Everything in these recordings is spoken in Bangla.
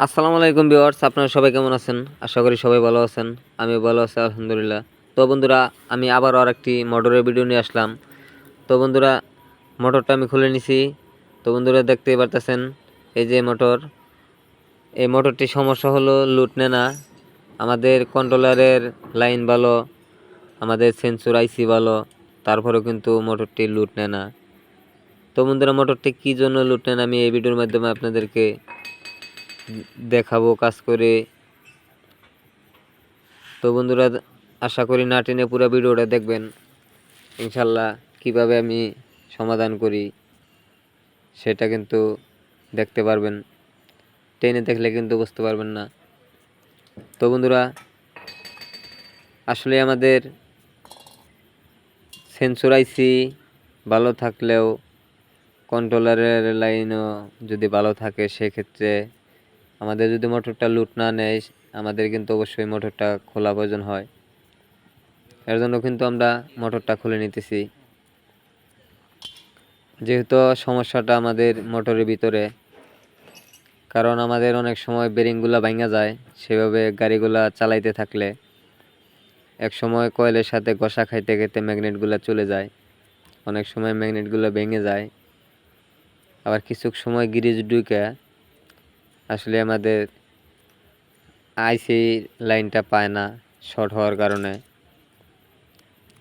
আসসালামু আলাইকুম ভিউয়ার্স, আপনারা সবাই কেমন আছেন? আশা করি সবাই ভালো আছেন আমি ভালো আছি, আলহামদুলিল্লাহ। তো বন্ধুরা, আমি আবার আর একটি মোটরের ভিডিও নিয়ে আসলাম। তো বন্ধুরা, মোটরটা আমি খুলে নিছি। তো বন্ধুরা, দেখতেই পারতেছেন, এই যে মোটর। এই মোটরটির সমস্যা হলো লুট নেয় না। আমাদের কন্ট্রোলারের লাইন ভালো, আমাদের সেন্সর আইসি ভালো, তারপরেও কিন্তু মোটরটি লুট নেয় না। তো বন্ধুরা, মোটরটি কী জন্য লুট নেন আমি এই ভিডিওর মাধ্যমে আপনাদেরকে দেখাবো, কাজ করে। তো বন্ধুরা, আশা করি না টেনে পুরো ভিডিওটা দেখবেন। ইনশাল্লাহ কীভাবে আমি সমাধান করি, সেটা কিন্তু দেখতে পারবেন। টেনে দেখলে কিন্তু বুঝতে পারবেন না। তো বন্ধুরা, আসলে আমাদের সেন্সর আইসি ভালো থাকলেও কন্ট্রোলারের লাইনও যদি ভালো থাকে, সেক্ষেত্রে আমাদের যদি মোটরটা লুট না নেয়, আমাদের কিন্তু অবশ্যই মোটরটা খোলা প্রয়োজন হয়। এর জন্য কিন্তু আমরা মোটরটা খুলে নিতেছি। যেহেতু সমস্যাটা আমাদের মোটরের ভিতরে, কারণ আমাদের অনেক সময় বেরিংগুলো ভাঙা যায়, সেভাবে গাড়িগুলা চালাইতে থাকলে এক সময় কয়েলের সাথে ঘষা খাইতে খাইতে ম্যাগনেটগুলো চলে যায়। অনেক সময় ম্যাগনেটগুলো ভেঙে যায়। আবার কিছু সময় গিরিজ ডুইকে আসলে আমাদের আইসি লাইনটা পায় না শর্ট হওয়ার কারণে।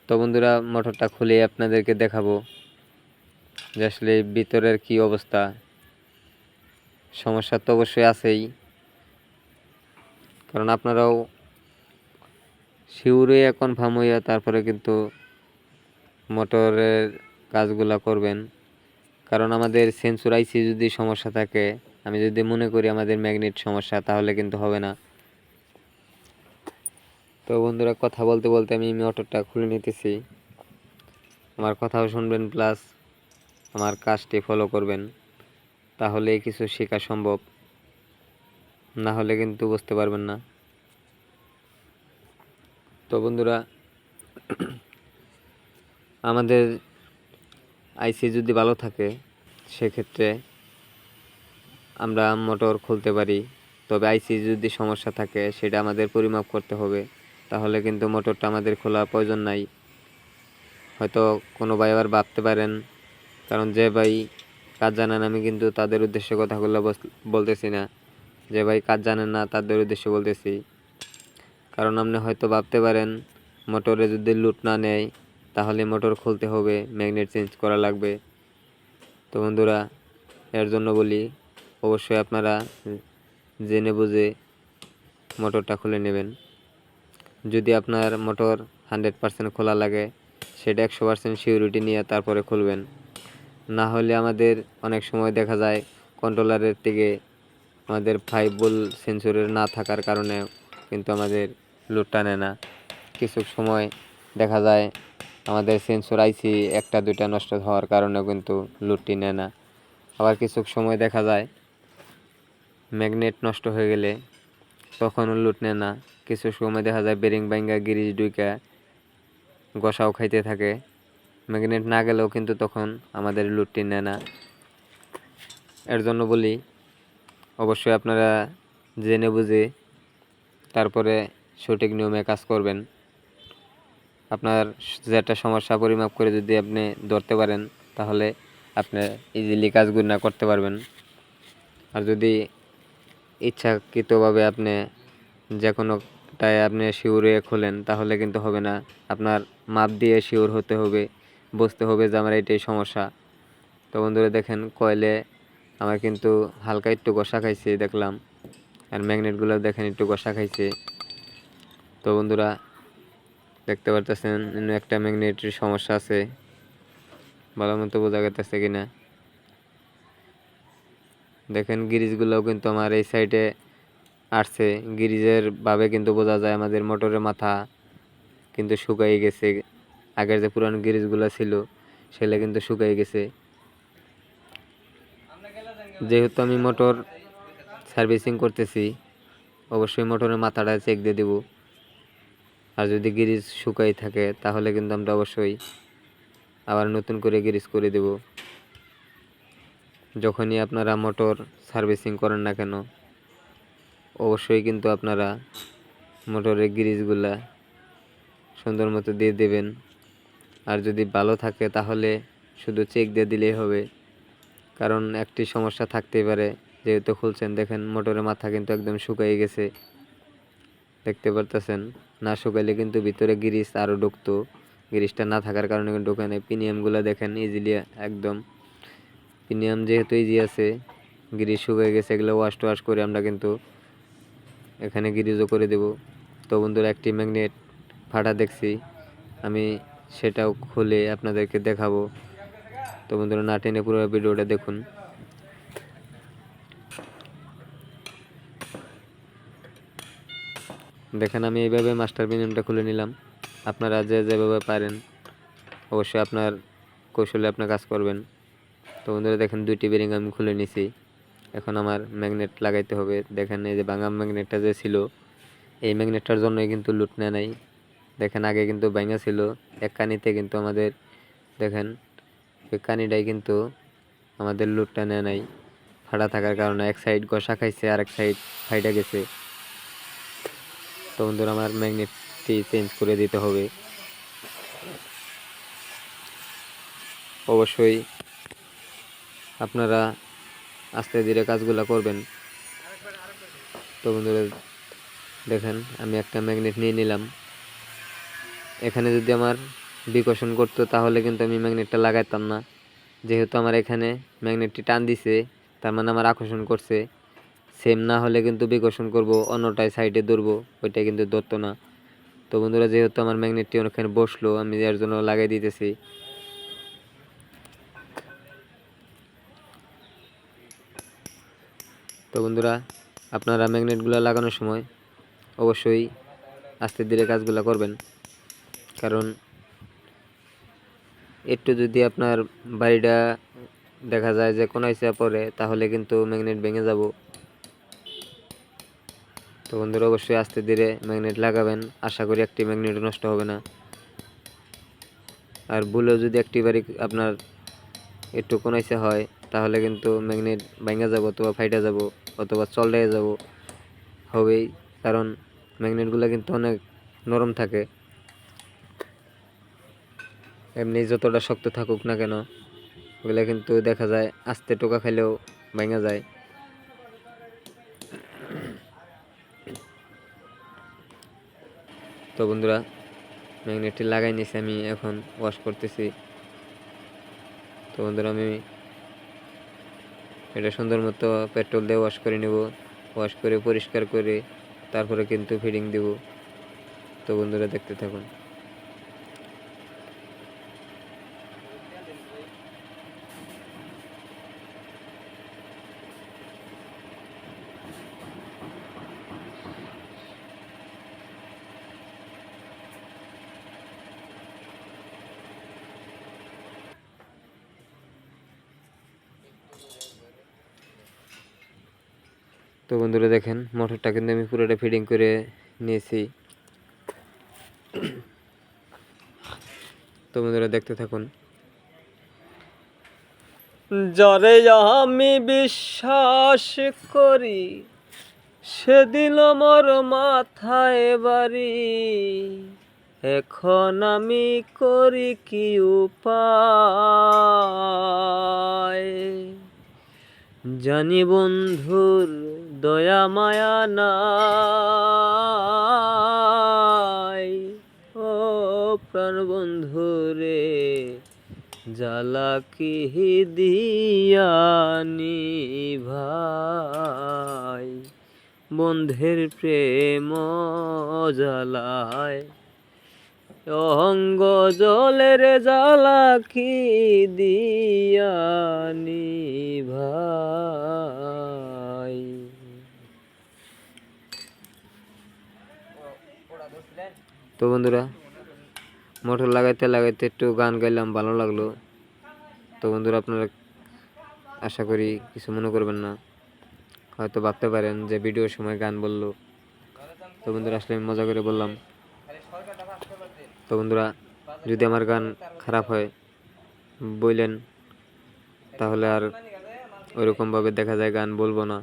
তো বন্ধুরা মোটরটা খুলে আপনাদেরকে দেখাবো যে আসলে ভিতরের কি অবস্থা। সমস্যা তো অবশ্যই আছেই। কারণ আপনারাও শিউরে এখন ফার্ম হইয়া তারপরে কিন্তু মোটরের কাজগুলা করবেন। কারণ আমাদের সেন্সর আইসি যদি সমস্যা থাকে আমি যদি মনে করি আমাদের ম্যাগনেট সমস্যা, তাহলে কিন্তু হবে না। তো বন্ধুরা, কথা বলতে বলতে আমি মোটরটা খুলে নিতেছি। আমার কথাও শুনবেন প্লাস আমার কাজটি ফলো করবেন। তাহলে কিছু শেখা সম্ভব। না হলে কিন্তু বুঝতে পারবেন না। তো বন্ধুরা, আমাদের আইসি যদি ভালো থাকে, সেক্ষেত্রে আমরা মোটর খুলতে পারি। তবে আইসি যদি সমস্যা থাকে, সেটা আমাদের পরিমাপ করতে হবে। তাহলে কিন্তু মোটরটা আমাদের খোলা প্রয়োজন নাই। হয়তো কোনো ভাই আবার ভাবতে পারেন, কারণ যে ভাই কাজ জানেন আমি কিন্তু তাদের উদ্দেশ্যে কথাগুলো বলতেছি না। যে ভাই কাজ জানেন না, তাদের উদ্দেশ্যে বলতেছি। কারণ আপনি হয়তো ভাবতে পারেন, মোটরে যদি লুট না নেয়, তাহলে মোটর খুলতে হবে ম্যাগনেট চেঞ্জ করা লাগবে। তো বন্ধুরা, এর জন্য বলি অবশ্যই আপনারা জেনে বুঝে মোটরটা খুলে নেবেন। যদি আপনার মোটর হান্ড্রেড পার্সেন্ট খোলা লাগে, সেটা একশো পার্সেন্ট সিউরিটি নিয়ে তারপরে খুলবেন। না হলে আমাদের অনেক সময় দেখা যায় কন্ট্রোলারের থেকে আমাদের ফাইভ বল সেন্সরের না থাকার কারণে কিন্তু আমাদের লোড টানে না। কিছু সময় দেখা যায় আমাদের সেন্সর আইসি একটা দুইটা নষ্ট হওয়ার কারণে কিন্তু লুটটি নেয় না। আবার কিছু সময় দেখা যায় ম্যাগনেট নষ্ট হয়ে গেলে তখনও লুট নেয় না। কিছু সময় দেখা যায় বেরিং বাইঙ্গা গিরিজ ডুইকা গসাও খাইতে থাকে। ম্যাগনেট না গেলেও কিন্তু তখন আমাদের লুটটি নেয় না। এর জন্য বলি, অবশ্যই আপনারা জেনে বুঝে তারপরে সঠিক নিয়মে কাজ করবেন। আপনার যেটা সমস্যা পরিমাপ করে যদি আপনি ধরতে পারেন, তাহলে আপনি ইজিলি কাজগুলো না করতে পারবেন। আর যদি ইচ্ছাকৃতভাবে আপনি যে কোনোটায় আপনি শিউরে খোলেন, তাহলে কিন্তু হবে না। আপনার মাপ দিয়ে শিওর হতে হবে, বুঝতে হবে যে আমার এটাই সমস্যা। তো বন্ধুরা দেখেন, কয়েলে আমার কিন্তু হালকা একটু ঘষা খাইছে, দেখলাম। আর ম্যাগনেটগুলো দেখেন, একটু ঘষা খাইছে। তো বন্ধুরা, দেখতে পারতেছেন একটা ম্যাগনেটের সমস্যা আছে। ভালো মতো বোঝা গেতেছে কিনা। দেখেন গিরিজগুলোও কিন্তু আমার এই সাইডে আসছে। গিরিজের ভাবে কিন্তু বোঝা যায় আমাদের মোটরের মাথা কিন্তু শুকাই গেছে। আগের যে পুরানো গিরিজগুলো ছিল, সেগুলো কিন্তু শুকাই গেছে। যেহেতু আমি মোটর সার্ভিসিং করতেছি, অবশ্যই মোটরের মাথাটা চেক দিয়ে দেবো। আর যদি গিরিজ শুকাই থাকে, তাহলে কিন্তু আমরা অবশ্যই আবার নতুন করে গিরিজ করে দেব। যখনই আপনারা মোটর সার্ভিসিং করেন না কেন, অবশ্যই কিন্তু আপনারা মোটরের গ্রিজগুলা সুন্দর মতো দিয়ে দেবেন। আর যদি ভালো থাকে তাহলে শুধু চেক দিয়ে দিলেই হবে। কারণ একটি সমস্যা থাকতেই পারে, যেহেতু খুলছেন, দেখেন মোটরের মাথা কিন্তু একদম শুকিয়ে গেছে। দেখতে পারতেছেন? না শুকাইলে কিন্তু ভিতরে গ্রিস আরও ঢুকতো। গ্রিসটা না থাকার কারণে ঢোকে নাই পিনিয়ামগুলো দেখেন ইজিলি একদম প্রিমিয়াম যেহেতু ইজি আছে গ্রিজ শুকিয়ে গেছে, এগুলো ওয়াশ টোয়াশ করে আমরা কিন্তু এখানে গ্রিজও করে দেব। তো বন্ধুরা, একটি ম্যাগনেট ফাটা দেখছি, আমি সেটাও খুলে আপনাদেরকে দেখাবো। তো বন্ধুরা, না টেনে পুরো ভিডিওটা দেখুন। দেখেন, আমি এইভাবে মাস্টার বিনিয়মটা খুলে নিলাম। আপনারা যে যেভাবে পারেন, অবশ্যই আপনার কৌশলে আপনার কাজ করবেন। তো বন্ধুরা দেখেন, দুইটি বেরিং আমি খুলে নিছি। এখন আমার ম্যাগনেট লাগাইতে হবে। দেখেন, এই যে ভাঙা ম্যাগনেটটা যে ছিল, এই ম্যাগনেটটার জন্যই কিন্তু লুট নেয় নাই। দেখেন, আগে কিন্তু ভাঙা ছিল। এক কানিতে কিন্তু আমাদের, দেখেন ওই কানিটাই কিন্তু আমাদের লুটটা নেয় নাই। ফাটা থাকার কারণে এক সাইড ঘষা খাইছে আর এক সাইড ফাইটা গেছে। তো বন্ধুরা, আমার ম্যাগনেটটি চেঞ্জ করে দিতে হবে। অবশ্যই আপনারা আস্তে ধীরে কাজগুলো করবেন। তো বন্ধুরা, দেখেন, আমি একটা ম্যাগনেট নিয়ে নিলাম। এখানে যদি আমার বিকর্ষণ করতো, তাহলে কিন্তু আমি ম্যাগনেটটা লাগাইতাম না। যেহেতু আমার এখানে ম্যাগনেটটি টান দিছে, তার মানে আমার আকর্ষণ করছে। সেম না হলে কিন্তু বিকর্ষণ করব অন্যটায় সাইডে ধরবো, ওইটা কিন্তু ধরতো না। তো বন্ধুরা, যেহেতু আমার ম্যাগনেটটি অনেকখানে বসল, আমি এর জন্য লাগাই দিতেছি। তো বন্ধুরা, আপনারা ম্যাগনেটগুলো লাগানোর সময় অবশ্যই আস্তে ধীরে কাজগুলো করবেন। কারণ একটু যদি আপনার বাড়িটা দেখা যায় যে কোনায় চাপ পড়ে তাহলে কিন্তু ম্যাগনেট ভেঙে যাব। তো বন্ধুরা, অবশ্যই আস্তে ধীরে ম্যাগনেট লাগাবেন। আশা করি একটি ম্যাগনেট নষ্ট হবে না। আর ভুলেও যদি একটি বাড়ি আপনার একটু কোনাইছে হয়, তাহলে কিন্তু ম্যাগনেট ভেঙে যাব অথবা ফাইটা যাব। অথবা চলড়ে যাব, হবেই। কারণ ম্যাগনেটগুলো কিন্তু অনেক নরম থাকে। এমনি যতটা শক্ত থাকুক না কেন, ওগুলো কিন্তু দেখা যায় আস্তে টোকা খাইলেও ভেঙে যায়। তো বন্ধুরা, ম্যাগনেটটি লাগাই নিছি আমি, এখন ওয়াশ করতেছি। তো বন্ধুরা, আমি এটা সুন্দর মতো পেট্রোল দিয়ে ওয়াশ করে নেব। ওয়াশ করে, পরিষ্কার করে, তারপরে কিন্তু ফিডিং দেব। তো বন্ধুরা দেখতে থাকুন। তো বন্ধুরা দেখেন, মোটরটা কিন্তু আমি পুরোটা ফিডিং করে নিয়েছি। তো বন্ধুরা দেখতে থাকুন। যারে আমি বিশ্বাস করি, সেদিন আমার মাথায় বাড়ি। এখন আমি করি কি উপায়? জানি বন্ধুর দয়া মায়া নাই। ও প্রাণ বন্ধু রে, জ্বালা কি দিয়ানি ভাই বন্ধের প্রেম জ্বালায় অঙ্গ জলের জ্বালা কি দিয়ানি ভাই? তো বন্ধুরা, মোটর লাগাইতে লাগাইতে একটু গান গাইলাম, ভালো লাগল। তো বন্ধুরা, আপনারা আশা করি কিছু মনে করবেন না। হয়তো ভাবতে পারেন যে ভিডিওর সময় গান বলল। তো বন্ধুরা, আসলে আমি মজা করে বললাম। তো বন্ধুরা, যদি আমার গান খারাপ হয়, বললেন, তাহলে আর ওইরকমভাবে দেখা যায় গান বলব না।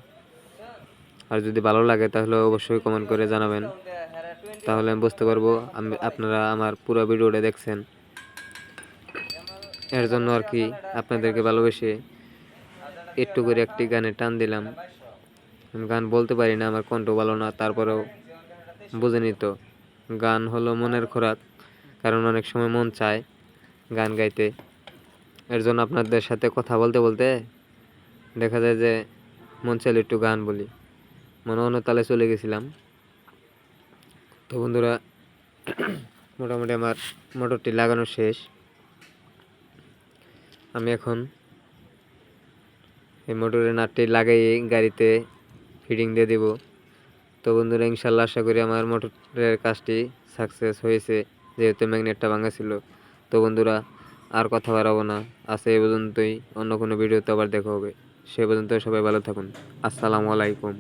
আর যদি ভালো লাগে, তাহলে অবশ্যই কমেন্ট করে জানাবেন। তাহলে আমি বুঝতে পারব, আমি, আপনারা আমার পুরো ভিডিওটা দেখছেন। এর জন্য আর কি আপনাদেরকে ভালোবেসে একটু করে একটি গানে টান দিলাম। আমি গান বলতে পারি না, আমার কণ্ঠ ভালো না, তারপরেও বুঝে নিত। গান হলো মনের খোরাক। কারণ অনেক সময় মন চায় গান গাইতে। এর জন্য আপনাদের সাথে কথা বলতে বলতে দেখা যায় যে মন চাইলে একটু গান বলি। মনে অন্য তালে চলে গেছিলাম। তো বন্ধুরা, মোটামুটি আমার মোটরটি লাগানো শেষ। আমি এখন এই মোটরের নাটটি লাগাই গাড়িতে ফিটিং দিয়ে দেব। তো বন্ধুরা, ইনশাল্লাহ আশা করি আমার মোটরের কাজটি সাকসেস হয়েছে। যেহেতু ম্যাগনেটটা ভাঙা ছিল, তো বন্ধুরা আর কথা বাড়াবো না। আছে এ পর্যন্তই, অন্য কোনো ভিডিওতে আবার দেখা হবে। সে পর্যন্ত সবাই ভালো থাকুন। আসসালামু আলাইকুম।